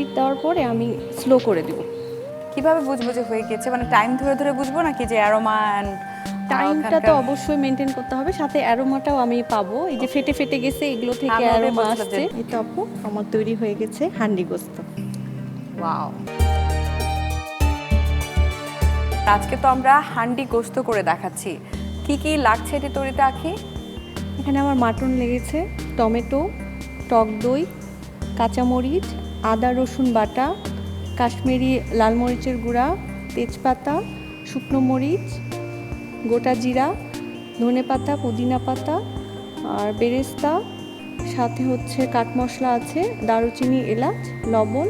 Hit দেওয়ার পরে আমি স্লো করে দেব। কীভাবে বুঝব যে হয়ে গেছে? মানে টাইম ধরে ধরে বুঝব নাকি যে অ্যারোমা টাইমটা তো অবশ্যই মেনটেন করতে হবে। সাথে অ্যারোমাটাও আমি পাবো। এই যে ফেটে ফেটে গেছে এগুলো থেকে অ্যারোমা আসছে। তো আপু আমার তৈরি হয়ে গেছে হান্ডি গোস্ত। ওয়াও আজকে তো আমরা হান্ডি গোস্ত করে দেখাচ্ছি। কি কি লাগছে এটি তৈরিতে আখি? এখানে আমার মাটন লেগেছে টমেটো টক দই কাঁচামরিচ আদা রসুন বাটা কাশ্মীরি লাল মরিচের গুঁড়া তেজপাতা শুকনো মরিচ গোটা জিরা ধনে পাতা পুদিনা পাতা আর বেরেস্তা সাথে হচ্ছে কাঠ মশলা আছে দারুচিনি এলাচ লবণ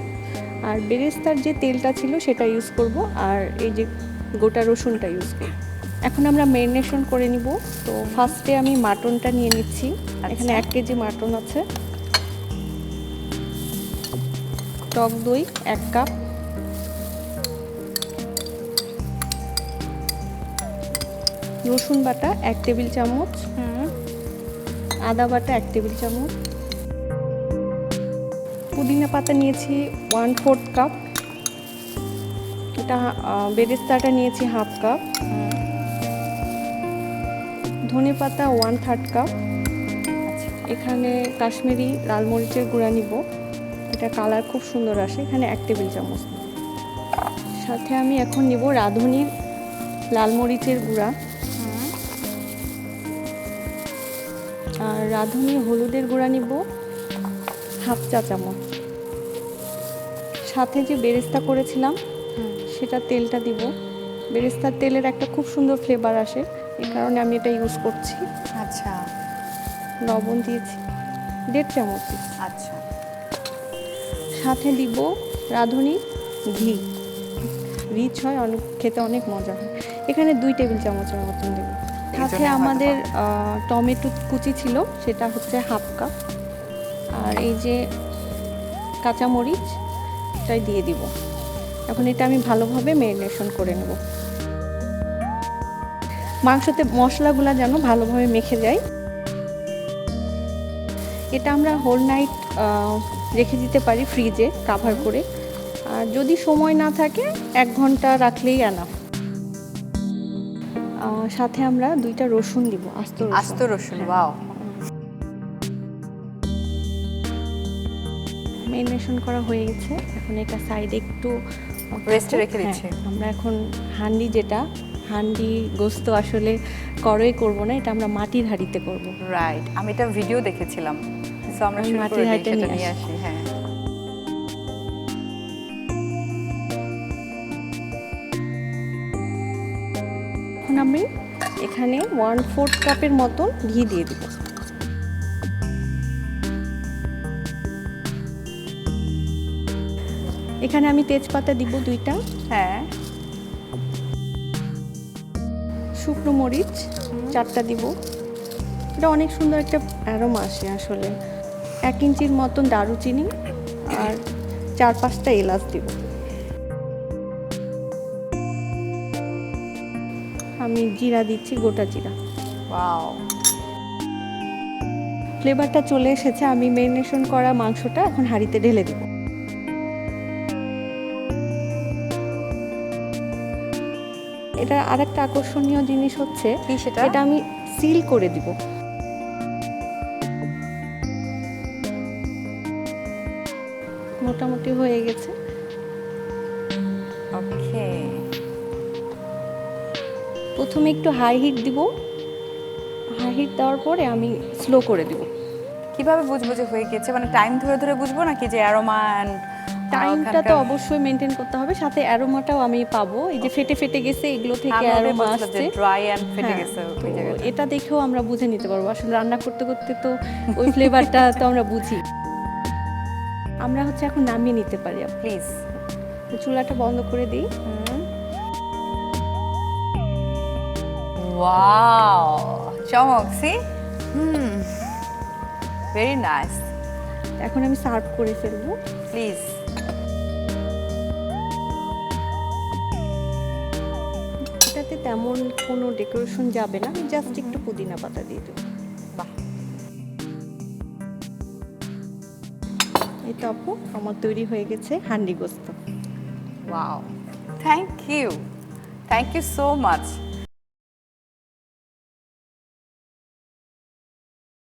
আর বেরেস্তার যে তেলটা ছিল সেটা ইউজ করব আর এই যে গোটা রসুনটা ইউজ করব। এখন আমরা মেরিনেশন করে নিব। তো ফার্স্টে আমি মাটনটা নিয়ে নিচ্ছি। এখানে এক কেজি মাটন আছে। টক দই এক কাপ। রসুন বাটা এক টেবিল চামচ। আদা বাটা এক টেবিল চামচ। পুদিনা পাতা নিয়েছি ওয়ান ফোর্থ কাপ এটা বেরেস্তাটা নিয়েছি হাফ কাপ ধনে পাতা ওয়ান থার্ড কাপ এখানে কাশ্মীরি লাল মরিচের গুঁড়া নিব। এটা কালার খুব সুন্দর আসে এখানে এক টেবিল চামচ। সাথে আমি এখন নিব রাঁধুনির লাল মরিচের গুঁড়া। আর রাঁধুনি হলুদের গুঁড়া নিব হাফ চা চামচ। সাথে যে বেরেস্তা করেছিলাম সেটা তেলটা দিব। বেরেস্তার তেলের একটা খুব সুন্দর ফ্লেভার আসে এই কারণে আমি এটা ইউজ করছি। আচ্ছা। লবণ দিয়েছি দেড় চামচ। আচ্ছা। সাথে দিব রাঁধুনি ঘি। রিচ হয় অনেক খেতে অনেক মজা হয়। এখানে দুই টেবিল চামচের মতন দেব। সাথে আমাদের টমেটো কুচি ছিল সেটা হচ্ছে হাফ কাপ। আর এই যে কাঁচামরিচ এটাই দিয়ে দিব। এখন এটা আমি ভালোভাবে মেরিনেশন করে নেব। মাংসতে মশলাগুলো যেন ভালোভাবে মেখে যায়। এটা আমরা হোল নাইট রেখে দিতে পারি ফ্রিজে কাভার করে। আর যদি সময় না থাকে এক ঘণ্টা রাখলেই এনাফ সাথে আমরা দুইটা রসুন দিব আস্ত আস্ত রসুন ওয়াও মেরিনেশন করা হয়ে গেছে। এখন এটা সাইডে একটু এ রেখে হ্যাঁ, দিচ্ছি। আমরা এখন হান্ডি যেটা হান্ডি গোস্ত আসলে করই করব না এটা আমরা মাটির হাঁড়িতে করব। রাইট আমি এটা ভিডিও দেখেছিলাম। সো আমরা শুরু মাটির সেটা নিয়ে আসি। হ্যাঁ। এখন আমি এখানে ওয়ান ফোর্থ কাপের মতন ঘি দিয়ে দিব। এখানে আমি তেজপাতা দিব দুইটা। হ্যাঁ। শুকনো মরিচ চারটা দিব। এটা অনেক সুন্দর একটা অ্যারোমা আসে আসলে। এক ইঞ্চির মতন দারুচিনি আর চার পাঁচটা এলাচ দিব। আমি জিরা দিচ্ছি গোটা জিরা। ওয়াও ফ্লেভারটা চলে এসেছে আমি মেরিনেশন করা মাংসটা এখন হাঁড়িতে ঢেলে দিব। এটা আরেকটা আকর্ষণীয় জিনিস হচ্ছে এটা আমি সিল করে দিব। মোটামুটি হয়ে গেছে। ওকে। প্রথমে একটু হাই হিট দিব। হাই হিট দেওয়ার পরে আমি স্লো করে দিব। কীভাবে বুঝব যে হয়ে গেছে? মানে টাইম ধরে ধরে বুঝব নাকি যে অ্যারোমা টাইমটা তো অবশ্যই মেনটেন করতে হবে। সাথে অ্যারোমাটাও আমি পাবো। এই যে ফেটে ফেটে গেছে এগুলো থেকে অ্যারোমা আসছে। ড্রাই অ্যান্ড ফেটে হ্যাঁ, গেছে এটা দেখেও আমরা বুঝে নিতে পারব। আসলে রান্না করতে করতে তো ওই ফ্লেভারটা তো আমরা বুঝি। আমরা হচ্ছে এখন নামিয়ে নিতে পারি প্লিজ তো চুলাটা বন্ধ করে দিই। ওয়াও চমক সি হুম ভেরি নাইস এখন আমি সার্ভ করে ফেলব। প্লিজ। এটাতে তেমন কোনো ডেকোরেশন যাবে না আমি জাস্ট একটু পুদিনা পাতা দিয়ে দেবো। বাহ। তো আপু আমার তৈরি হয়ে গেছে হান্ডি গোস্ত। Wow thank you thank you so much